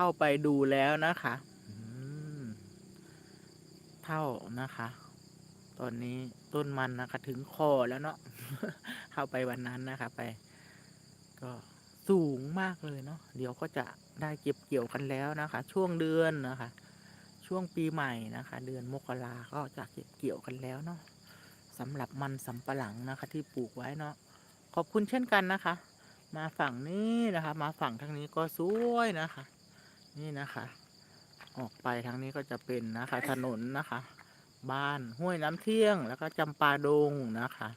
เข้าไปดูแล้วนะคะอืมเท่านะคะ ตอนนี้ต้นมันนะคะถึงคอแล้วเนาะเข้าไปวันนั้นนะคะ ไป ก็สูงมากเลยเนาะเดี๋ยวก็จะได้เก็บเกี่ยวกันแล้วนะคะ ช่วงเดือนนะคะ ช่วงปีใหม่นะคะ เดือนมกราก็จะเก็บเกี่ยวกันแล้วเนาะสำหรับมันสำปะหลังนะคะ ที่ปลูกไว้เนาะขอบคุณเช่นกันนะคะ มาฝั่งนี้นะคะ มาฝั่งทางนี้ก็สวยนะคะ นี่นะคะ ออกไปทางนี้ก็จะเป็นนะคะ ถนนนะคะ บ้านห้วยน้ำเที่ยง แล้วก็จำปาดงนะคะ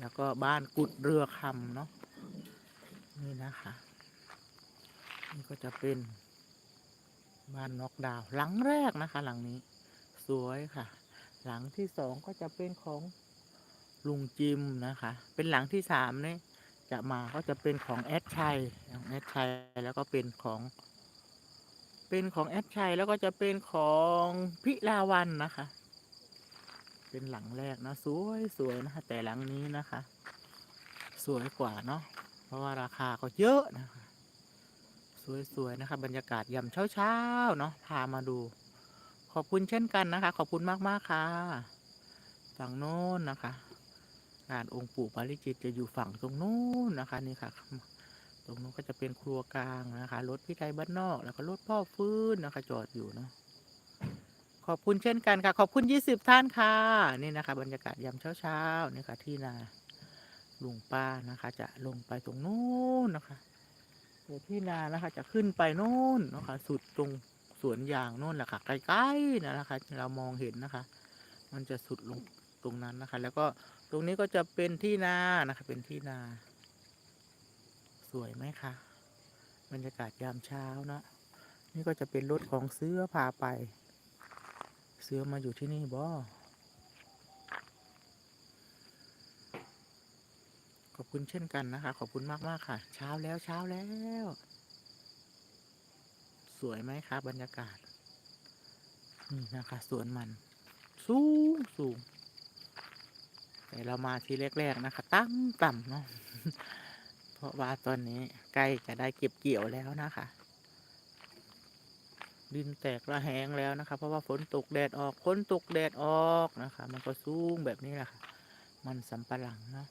แล้วก็บ้านกุดเรือคำเนาะนี่นะคะ นี่ก็จะเป็นบ้านนอกดาวหลังแรกนะคะ หลังนี้ สวยค่ะ หลังที่สองก็จะเป็นของลุงจิมนะคะ เป็นหลังที่สามเนี่ยจะมาก็จะเป็นของแอดชัยของแอดชัยแล้วก็เป็นของ เป็นของแอดชัย แล้วก็จะเป็นของพิลาวันนะคะ เป็นหลังแรกนะสวยสวยนะคะ แต่หลังนี้นะคะ สวยกว่าเนาะเพราะว่าราคาก็เยอะนะคะ สวยๆนะคะ บรรยากาศยามเช้าๆเนาะพามาดู ขอบคุณเช่นกันนะคะ ขอบคุณมากๆค่ะ ฝั่งโน้นนะคะงานองค์ปู่ปาริจิตจะอยู่ฝั่งตรงโน้นนะคะนี่ค่ะ ตรงนู้นก็จะเป็นครัวกลางนะคะรถพี่ไทยบ้านนอก แล้วก็รถพ่อฟื้นนะคะ จอดอยู่เนาะขอบคุณเช่นกันค่ะ ขอบคุณยี่สิบท่านค่ะนี่นะคะ บรรยากาศยามเช้าๆนี่ค่ะ ที่นาลุงป้านะคะ จะลงไปตรงโน้นนะคะเดี๋ยวที่นานะคะ จะขึ้นไปโน่นนะคะ สุดตรงสวนยางโน่นแหละค่ะใกล้ๆนะนะคะ เรามองเห็นนะคะ มันจะสุดลงตรงนั้นนะคะ แล้วก็ตรงนี้ก็จะเป็นที่นานะคะ เป็นที่นา สวยไหมคะบรรยากาศยามเช้านะนี่ก็จะเป็นรถของเสื้อพาไป เสื้อมาอยู่ที่นี่บ่ขอบคุณเช่นกันนะคะ ขอบคุณมากมากค่ะ เช้าแล้วเช้าแล้ว สวยไหมคะบรรยากาศ นี่นะคะสวนมัน สูงสูงแต่เรามาทีแรก ๆ นะคะ ตั้งต่ำเนาะ เพราะว่าตอนนี้ใกล้จะได้เก็บเกี่ยวแล้วนะคะ ดินแตกระแหงแล้วนะคะ เพราะว่าฝนตกแดดออกฝนตกแดดออกนะคะ มันก็สูงแบบนี้แหละค่ะ มันสำปะหลังเนาะ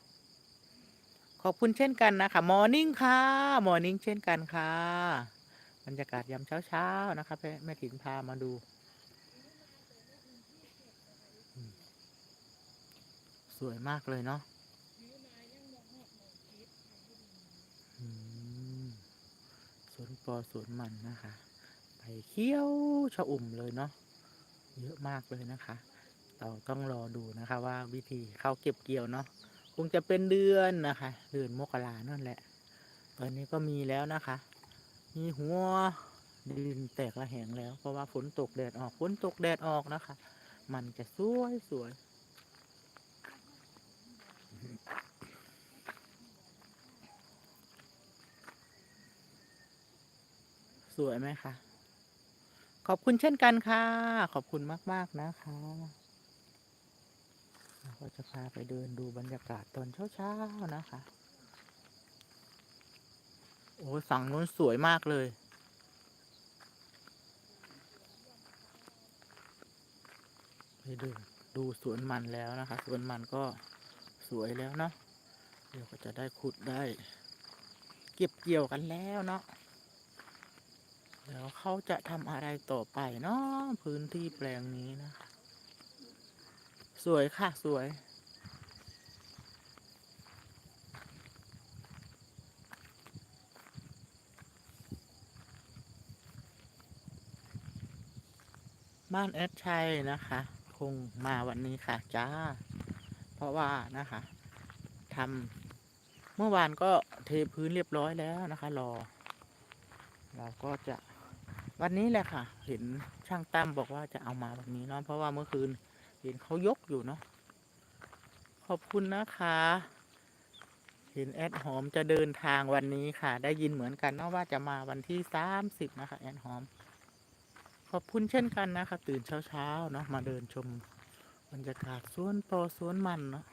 ขอบคุณเช่นกันนะคะมอร์นิ่งค่ะมอร์นิ่งเช่นกันค่ะบรรยากาศยามเช้าๆนะคะแม่แม่ถิ่นพามาดู สวยมากเลยเนาะอืมสวน ปอสวนมันนะคะไปเขี้ยวชะอุ่มเลยเนาะเยอะมากเลยนะคะ เราต้องรอดูนะคะว่าวิธีเข้าเก็บเกี่ยวเนาะคงจะเป็นเดือนนะคะ เดือนมกรานั่นแหละ ตอนนี้ก็มีแล้วนะคะ มีหัวดินแตกระแหงแล้ว เพราะว่าฝนตกแดดออกฝนตกแดดออกนะคะ มันจะสวยสวย สวยไหมคะขอบคุณเช่นกันค่ะ ขอบคุณมาก ๆ นะคะเราก็จะพาไปเดินดูบรรยากาศตอนเช้าๆนะคะ โอ้ยฝั่งนู้นสวยมากเลย ไปดูดูสวนมันแล้วนะคะ สวนมันก็สวยแล้วเนาะ เดี๋ยวก็จะได้ขุดได้ เก็บเกี่ยวกันแล้วเนาะ เดี๋ยวเขาจะทำอะไรต่อไปเนาะพื้นที่แปลงนี้นะคะ สวยค่ะสวย บ้านแอดชัยนะคะ คงมาวันนี้ค่ะจ้า เพราะว่านะคะทำเมื่อวานก็เทพื้นเรียบร้อยแล้วนะคะ รอ เราก็จะ วันนี้แหละค่ะ เห็นช่างตั้มบอกว่าจะเอามาวันนี้เนาะเพราะว่าเมื่อคืน เห็นเขายกอยู่เนาะขอบคุณนะคะ เห็นแอดหอมจะเดินทางวันนี้ค่ะ ได้ยินเหมือนกันเนาะว่าจะมาวันที่สามสิบนะคะแอดหอม ขอบคุณเช่นกันนะคะ ตื่นเช้าๆเนาะมาเดินชมบรรยากาศสวนปอสวนมันเนาะ